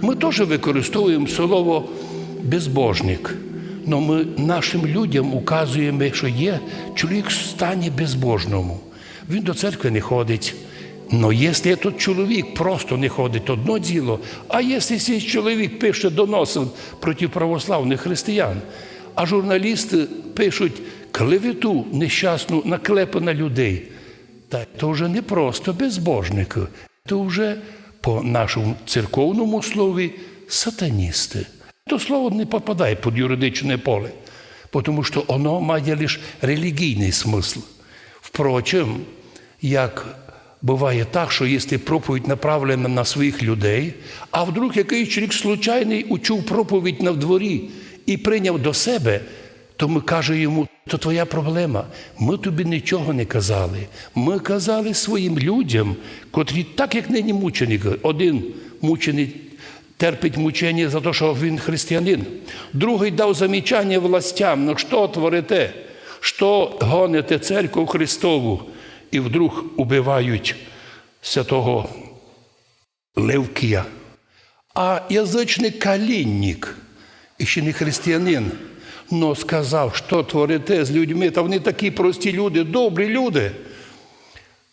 Ми теж використовуємо слово безбожник. але ми нашим людям указуємо, що є чоловік в стані безбожному. Він до церкви не ходить. Ну, якщо той чоловік просто не ходить, одно діло. А якщо цей чоловік пише доноси проти православних християн, а журналісти пишуть клевету нещасну наклепу на людей, так то вже не просто безбожники, то вже по нашому церковному слові сатаністи. То слово не попадає під юридичне поле, тому що воно має лише релігійний смисл. Впрочем, як буває так, що якщо проповідь направлена на своїх людей, а вдруг якийсь чоловік случайний учув проповідь на дворі і прийняв до себе, то ми кажемо йому, то твоя проблема. Ми тобі нічого не казали. Ми казали своїм людям, котрі, так як нині мученик, один мучений терпить мучення за те, що він християнин. Другий дав замічання властям, ну що творите, що гоните церкву Христову, і вдруг убивають святого Левкія. А язичник калінник, і ще не християнин, но сказав, що творите з людьми, та вони такі прості люди, добрі люди.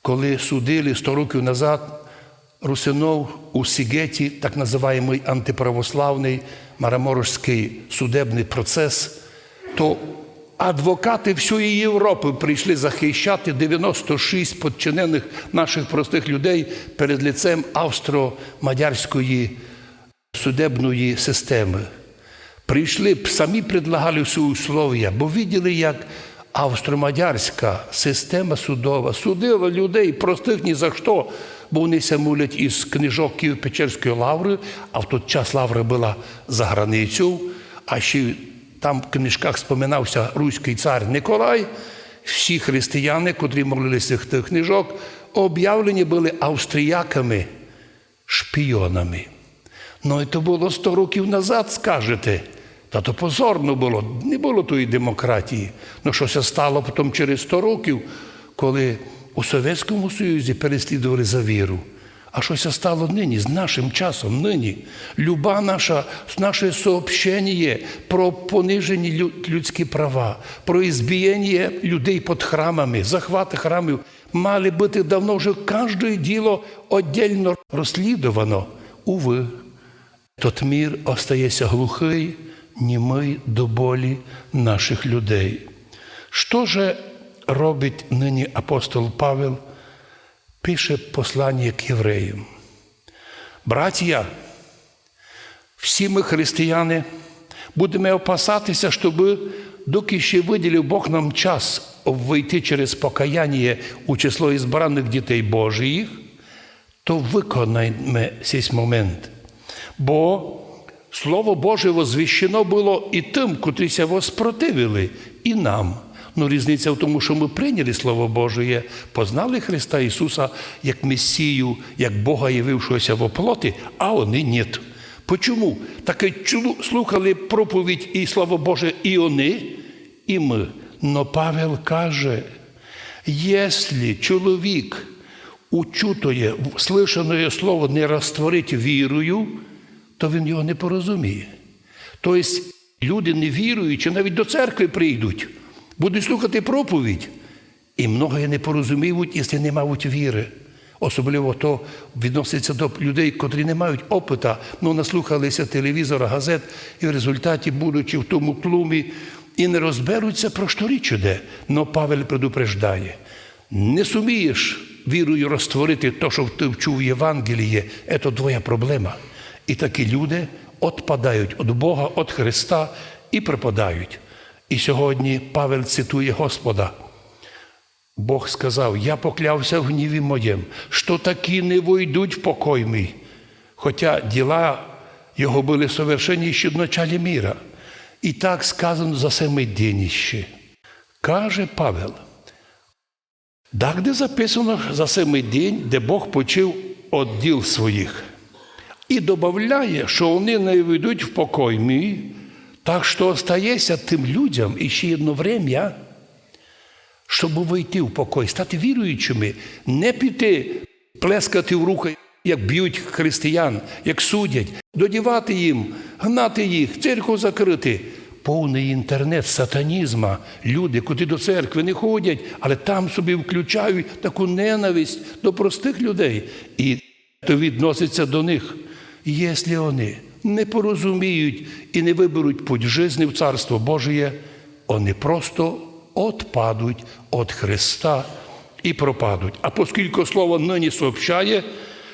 Коли судили 100 років назад Русинов у Сігеті, так називаємий антиправославний Мараморський судебний процес, то адвокати всієї Європи прийшли захищати 96 подчинених наших простих людей перед лицем австро-мадярської судебної системи. Прийшли самі предлагали всі условия, бо виділи, як австро-мадярська система судова судила людей простих ні за що, бо вони ся мулять із книжок Києво-Печерської лаври, а в той час лавра була за границю, а ще там в книжках споминався руський цар Николай. Всі християни, котрі молилися з тих книжок, об'явлені були австріяками, шпіонами. Ну, і то було 100 років назад, скажете. Та то позорно було, не було тої демократії. Ну, що це стало потім через 100 років, коли у Совєтському Союзі переслідували за віру. А що це стало нині, з нашим часом, нині. Люба наша, наше сообщення про понижені людські права, про ізбієння людей під храмами, захвати храмів мали бути давно вже кожне діло віддільно розслідувано. Уви, тот мір остається глухий, німий до болі наших людей. Що же робить нині апостол Павел? Пише послання к євреям. Браття, всі ми християни будемо опасатися, щоб доки ще виділив Бог нам час вийти через покаяння у число ізбраних дітей Божих, то виконаймо цей момент. Бо Слово Боже возвіщено було і тим, котріся воспротивили, і нам. Ну, різниця в тому, що ми прийняли Слово Боже, познали Христа Ісуса як Месію, як Бога явившогося в оплоті, а вони ні. Почому? Так слухали проповідь і Слово Боже і вони, і ми. Но Павел каже, якщо чоловік учутоє, слышаное слово не розтворить вірою, то він його не порозуміє. Тобто люди не віруючи, навіть до церкви прийдуть, будуть слухати проповідь, і многое не порозуміють, якщо не мають віри. Особливо то відноситься до людей, котрі не мають опита, ну наслухалися телевізора, газет, і в результаті, будучи в тому тлумі, і не розберуться, про що річ іде. Но Павел предупреждає: не сумієш вірою розтворити те, що ти вчув в Євангелії, це твоя проблема. І такі люди відпадають від Бога, від Христа і припадають. І сьогодні Павел цитує Господа. Бог сказав: Я поклявся в гніві моєм, що такі не войдуть в покой мій. Хоча діла його були совершені ще в началі міра. І так сказано за семи. Каже Павел, так, де записано за семий день, де Бог почив від діл своїх. І додає, що вони не війдуть в покой мій, так що остається тим людям і ще одно время, щоб вийти в покой, стати віруючими, не піти плескати в руки як б'ють християн, як судять, додівати їм, гнати їх, церкву закрити. Повний інтернет сатанізма. Люди, куди до церкви не ходять, але там собі включають таку ненависть до простих людей. І то відноситься до них. Якщо вони не порозуміють і не виберуть путь жизни в Царство Божє, вони просто отпадуть від Христа і пропадуть. А оскільки слово нині сообщає,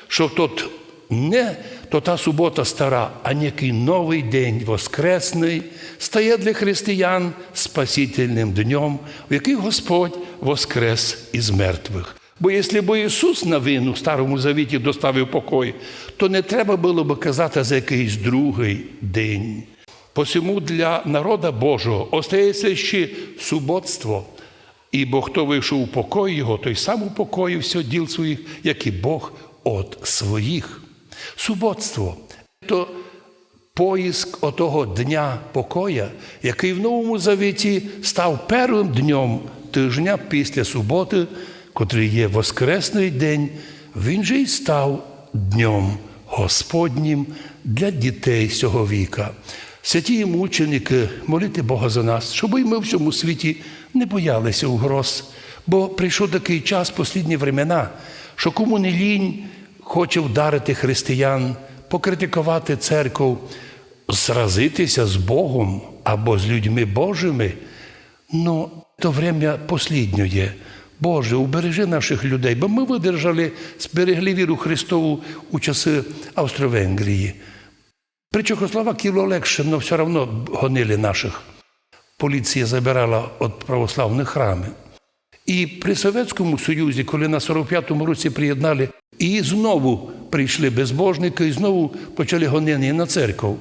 що тут не то та субота стара, а некий новий день воскресний стає для християн спасительним днем, в який Господь воскрес із мертвих. Бо якщо б Ісус на вину в Старому Завіті доставив покой, то не треба було б казати за якийсь другий день. Посему для народа Божого остається ще суботство. Ібо хто вийшов у покой Його, той сам упокоївся діл своїх, як і Бог от своїх. Суботство то поїзк отого дня покоя, який в Новому Завіті став першим днем тижня після суботи, котрий є Воскресний день, він же й став днем Господнім для дітей цього віка. Святі мученики, молити Бога за нас, щоб і ми в цьому світі не боялися угроз. Бо прийшов такий час, послідні времена, що кому не лінь хоче вдарити християн, покритикувати церкву, зразитися з Богом або з людьми Божими. Ну, то время посліднє. Боже, убережи наших людей, бо ми видержали, зберегли віру Христову у часи Австро-Венгрії. При Чехословакії легше, але все одно гонили наших. Поліція забирала від православних храми. І при Совєтському Союзі, коли на 45-му році приєднали, і знову прийшли безбожники, і знову почали гонення на церкву.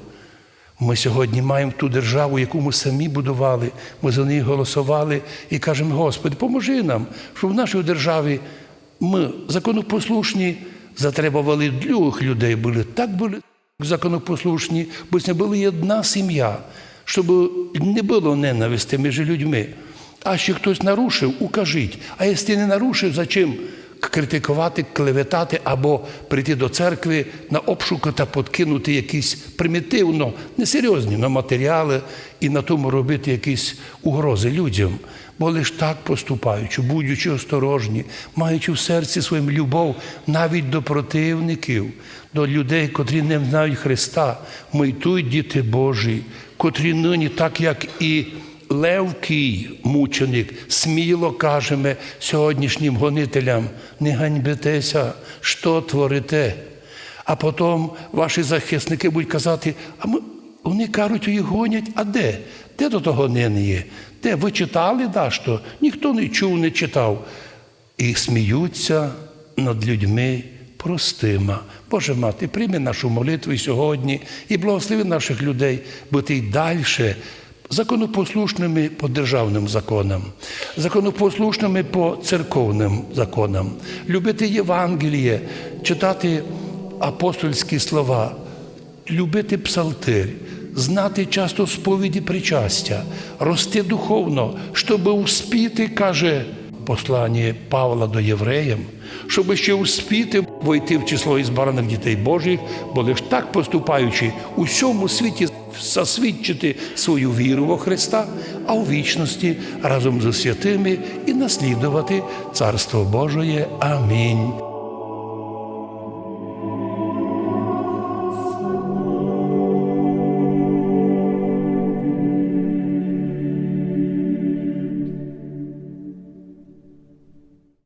Ми сьогодні маємо ту державу, яку ми самі будували, ми за неї голосували і кажемо, Господи, поможи нам, щоб в нашій державі ми законопослушні, затребували других людей, були так були законопослушні, бо це була одна сім'я, щоб не було ненависти між людьми. А ще хтось нарушив, укажіть. А якщо не нарушив, за чим критикувати, клеветати або прийти до церкви на обшуки та подкинути якісь примітивно, несерйозні на матеріали і на тому робити якісь угрози людям. Бо лиш так поступаючи, будучи осторожні, маючи в серці своїм любов навіть до противників, до людей, котрі не знають Христа, ми й діти Божі, котрі нині, так як і Левкий мученик сміло кажемо сьогоднішнім гонителям: не ганьбитеся, що творите. А потім ваші захисники будуть казати, а ми, вони кажуть, їх гонять, а де? Де до того є? Де ви читали, да. Ніхто не чув, не читав. І сміються над людьми простима. Боже мати, прийми нашу молитву сьогодні і благослови наших людей бути й далі законопослушними по державним законам, законопослушними по церковним законам, любити Євангеліє, читати апостольські слова, любити псалтир, знати часто сповіді причастя, рости духовно, щоб успіти, каже послання Павла до євреям, щоб ще успіти войти в число ізбраних дітей Божих, бо лиш так поступаючи у всьому світі засвідчити свою віру во Христа, а у вічності разом з святими і наслідувати Царство Божоє. Амінь.